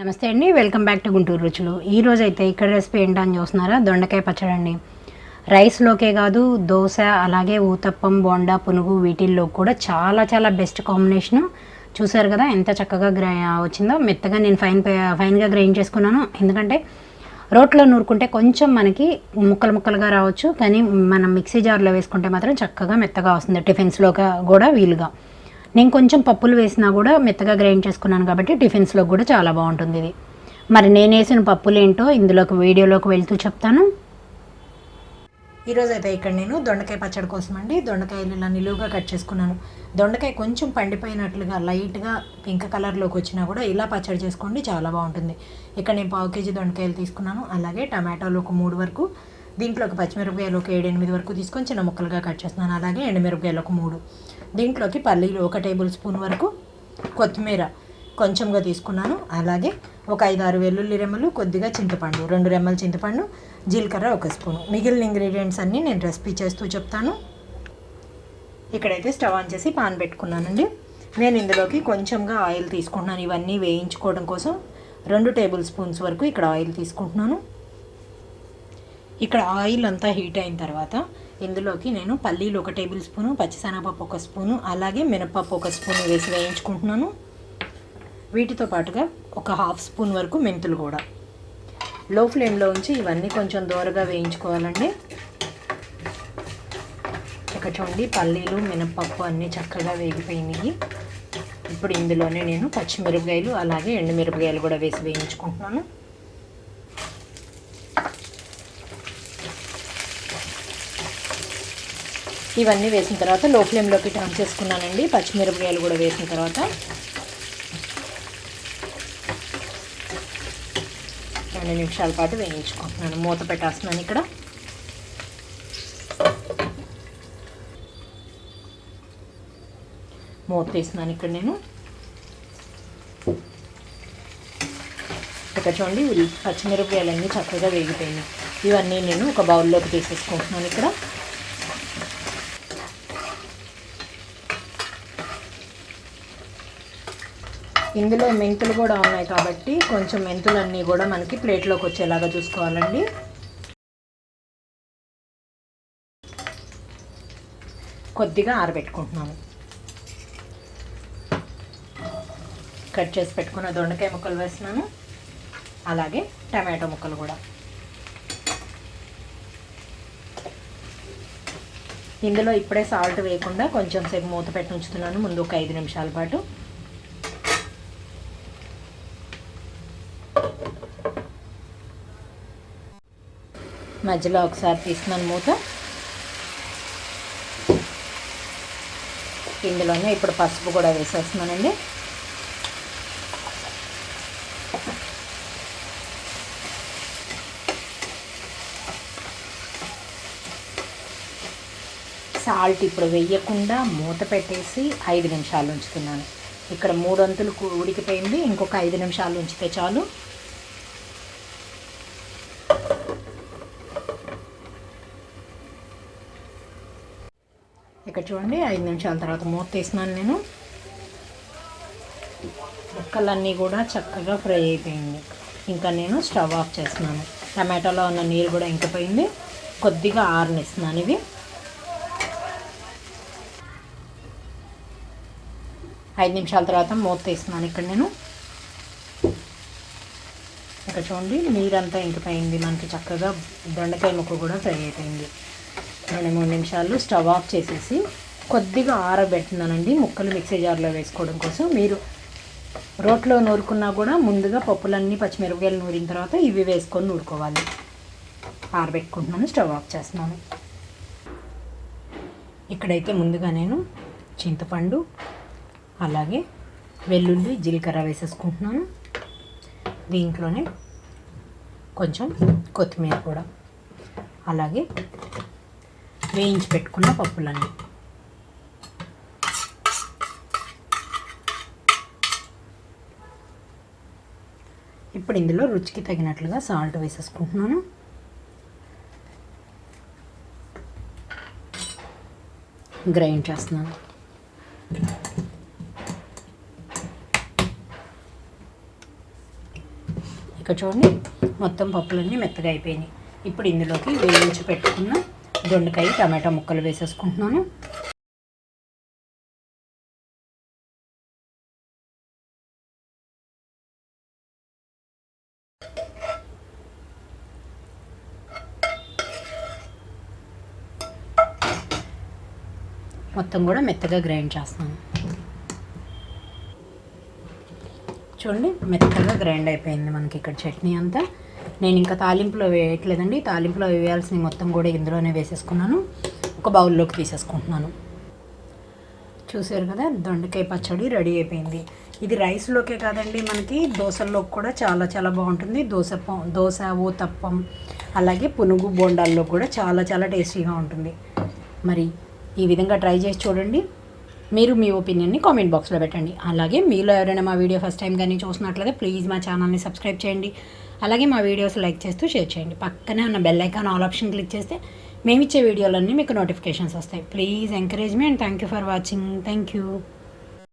నమస్తే అండి welcome back to Guntur రుచులు. ఈరోజు అయితే ఇక్కడ రెసిపీ ఏంటని చూస్తున్నారా? దొండకాయ పచ్చడి అండి. రైస్లోకే కాదు దోశ అలాగే ఊతప్పం బోండా పునుగు వీటిల్లో కూడా చాలా చాలా బెస్ట్ కాంబినేషను. చూసారు కదా ఎంత చక్కగా గ్రై వచ్చిందో? మెత్తగా నేను ఫైన్ ఫైన్గా గ్రైండ్ చేసుకున్నాను. ఎందుకంటే రోట్లో నూరుకుంటే కొంచెం మనకి ముక్కలు ముక్కలుగా రావచ్చు. కానీ మనం మిక్సీ జార్లో వేసుకుంటే మాత్రం చక్కగా మెత్తగా వస్తుంది టిఫిన్స్లో కూడా వీలుగా. నేను కొంచెం పప్పులు వేసినా కూడా మెత్తగా గ్రైండ్ చేసుకున్నాను కాబట్టి టిఫిన్స్లో కూడా చాలా బాగుంటుంది ఇది. మరి నేను వేసిన పప్పులు ఏంటో ఇందులోకి వీడియోలోకి వెళ్తూ చెప్తాను. ఈరోజు అయితే ఇక్కడ నేను దొండకాయ పచ్చడి కోసం అండి దొండకాయలు ఇలా నిలువుగా కట్ చేసుకున్నాను. దొండకాయ కొంచెం పండిపోయినట్లుగా లైట్గా పింక్ కలర్లోకి వచ్చినా కూడా ఇలా పచ్చడి చేసుకోండి చాలా బాగుంటుంది. ఇక్కడ నేను పావు కేజీ దొండకాయలు తీసుకున్నాను. అలాగే టమాటాలు ఒక మూడు వరకు దీంట్లో ఒక పచ్చిమిరపకాయలు ఒక ఏడు ఎనిమిది వరకు తీసుకొని చిన్న ముక్కలుగా కట్ చేస్తున్నాను. అలాగే ఎండుమిరపకాయలు ఒక మూడు. దీంట్లోకి పల్లీలు ఒక టేబుల్ స్పూన్ వరకు కొత్తిమీర కొంచెంగా తీసుకున్నాను. అలాగే ఒక ఐదు ఆరు వెల్లుల్లి రెమ్మలు కొద్దిగా చింతపండు రెండు రెమ్మలు చింతపండు జీలకర్ర ఒక స్పూను. మిగిలిన ఇంగ్రీడియంట్స్ అన్నీ నేను రెసిపీ చేస్తూ చెప్తాను. ఇక్కడైతే స్టవ్ ఆన్ చేసి పాన్ పెట్టుకున్నానండి. నేను ఇందులోకి కొంచెంగా ఆయిల్ తీసుకుంటున్నాను. ఇవన్నీ వేయించుకోవడం కోసం రెండు టేబుల్ స్పూన్స్ వరకు ఇక్కడ ఆయిల్ తీసుకుంటున్నాను. ఇక్కడ ఆయిల్ అంతా హీట్ అయిన తర్వాత ఇందులోకి నేను పల్లీలు ఒక టేబుల్ స్పూను పచ్చిశనగపప్పు ఒక స్పూను అలాగే మినపప్పు ఒక స్పూను వేసి వేయించుకుంటున్నాను. వీటితో పాటుగా ఒక హాఫ్ స్పూన్ వరకు మెంతులు కూడా. లో ఫ్లేమ్లో ఉంచి ఇవన్నీ కొంచెం దూరగా వేయించుకోవాలండి. ఇక్కడ చూడండి పల్లీలు మినపప్పు అన్నీ చక్కగా వేగిపోయినాయి. ఇప్పుడు ఇందులోనే నేను పచ్చిమిరపకాయలు అలాగే ఎండుమిరపకాయలు కూడా వేసి వేయించుకుంటున్నాను. ఇవన్నీ వేసిన తర్వాత లో ఫ్లేమ్లోకి టర్న్ చేసుకున్నానండి. పచ్చిమిరపకాయలు కూడా వేసిన తర్వాత. రెండు నిమిషాల పాటు వేయించుకుంటున్నాను. మూత పెట్టేస్తున్నాను ఇక్కడ. మూత తీస్తున్నాను ఇక్కడ నేను. ఇక్కడ చూడండి పచ్చిమిరపకాయలన్నీ చక్కగా వేగిపోయినాయి. ఇవన్నీ నేను ఒక బౌల్లోకి తీసేసుకుంటున్నాను ఇక్కడ. ఇందులో మెంతులు కూడా ఉన్నాయి కాబట్టి కొంచెం మెంతులన్నీ కూడా మనకి ప్లేట్లోకి వచ్చేలాగా చూసుకోవాలండి. కొద్దిగా ఆరబెట్టుకుంటున్నాను కట్ చేసి పెట్టుకున్న దొండకాయ ముక్కలు వేస్తున్నాను. అలాగే టమాటో ముక్కలు కూడా. ఇందులో ఇప్పుడే సాల్ట్ వేయకుండా కొంచెం సేపు మూత పెట్టి ఉంచుతున్నాను. ముందు ఒక ఐదు నిమిషాల పాటు. మధ్యలో ఒకసారి తీస్తున్నాను మూత. ఇందులోనే ఇప్పుడు పసుపు కూడా వేసేస్తున్నానండి. సాల్ట్ ఇప్పుడు వేయకుండా మూత పెట్టేసి ఐదు నిమిషాలు ఉంచుతున్నాను. ఇక్కడ మూడు వంతులు ఉడికిపోయింది. ఇంకొక ఐదు నిమిషాలు ఉంచితే చాలు. ఇక్కడ చూడండి ఐదు నిమిషాల తర్వాత మూత తీసినాను నేను. ముక్కలన్నీ కూడా చక్కగా ఫ్రై అయిపోయింది. ఇంకా నేను స్టవ్ ఆఫ్ చేస్తున్నాను. టమాటోలో ఉన్న నీరు కూడా ఇంకిపోయింది. కొద్దిగా ఆరనిస్తున్నాను ఇవి. ఐదు నిమిషాల తర్వాత మూత తీస్తున్నాను ఇక్కడ నేను. ఇక్కడ చూడండి నీరంతా ఇంకిపోయింది. మనకి చక్కగా దొండకాయ ముక్క కూడా ఫ్రై అయిపోయింది. రెండు మూడు నిమిషాలు స్టవ్ ఆఫ్ చేసేసి కొద్దిగా ఆరబెట్టున్నానండి ముక్కలు మిక్సీ జార్లో వేసుకోవడం కోసం. మీరు రోట్లో నూరుకున్నా కూడా ముందుగా పప్పులన్నీ పచ్చిమిరపకాయలు నూరిన తర్వాత ఇవి వేసుకొని నూరుకోవాలి. ఆరబెట్టుకుంటున్నాను స్టవ్ ఆఫ్ చేస్తున్నాను. ఇక్కడైతే ముందుగా నేను చింతపండు అలాగే వెల్లుల్లి జీలకర్ర వేసేసుకుంటున్నాను. దీంట్లోనే కొంచెం కొత్తిమీర కూడా అలాగే వేయించి పెట్టుకున్న పప్పులన్నీ. ఇప్పుడు ఇందులో రుచికి తగినట్లుగా సాల్ట్ వేసేసుకుంటున్నాను. గ్రైండ్ చేస్తున్నాను. ఇక్కడ చూడండి మొత్తం పప్పులన్నీ మెత్తగా అయిపోయినాయి. ఇప్పుడు ఇందులోకి వేయించి పెట్టుకున్న దొండకాయ టమాటా ముక్కలు వేసేసుకుంటున్నాను. మొత్తం కూడా మెత్తగా గ్రైండ్ చేస్తున్నాను. చూడండి మెత్తగా గ్రైండ్ అయిపోయింది మనకి ఇక్కడ చట్నీ అంతా. నేను ఇంకా తాలింపులో వేయట్లేదండి. తాలింపులో వేయాల్సినవి మొత్తం కూడా ఇందులోనే వేసేసుకున్నాను. ఒక బౌల్లోకి తీసేసుకుంటున్నాను. చూసారు కదా దొండకాయ పచ్చడి రెడీ అయిపోయింది. ఇది రైస్లోకే కాదండి మనకి దోశల్లోకి కూడా చాలా చాలా బాగుంటుంది. దోశ ప- దోశ ఊతప్పం అలాగే పునుగు బోండాల్లో కూడా చాలా చాలా టేస్టీగా ఉంటుంది. మరి ఈ విధంగా ట్రై చేసి చూడండి. మీరు మీ ఒపీనియన్ని కామెంట్ బాక్స్లో పెట్టండి. అలాగే మీలో ఎవరైనా మా వీడియో ఫస్ట్ టైం కానీ చూసినట్లయితే ప్లీజ్ మా ఛానల్ని సబ్స్క్రైబ్ చేయండి. అలాగే మా వీడియోస్ లైక్ చేస్తూ షేర్ చేయండి. పక్కనే ఉన్న bell icon all option click చేస్తే మేము ఇచ్చే వీడియోలన్నీ మీకు నోటిఫికేషన్స్ వస్తాయి. Please encourage me and thank you for watching thank you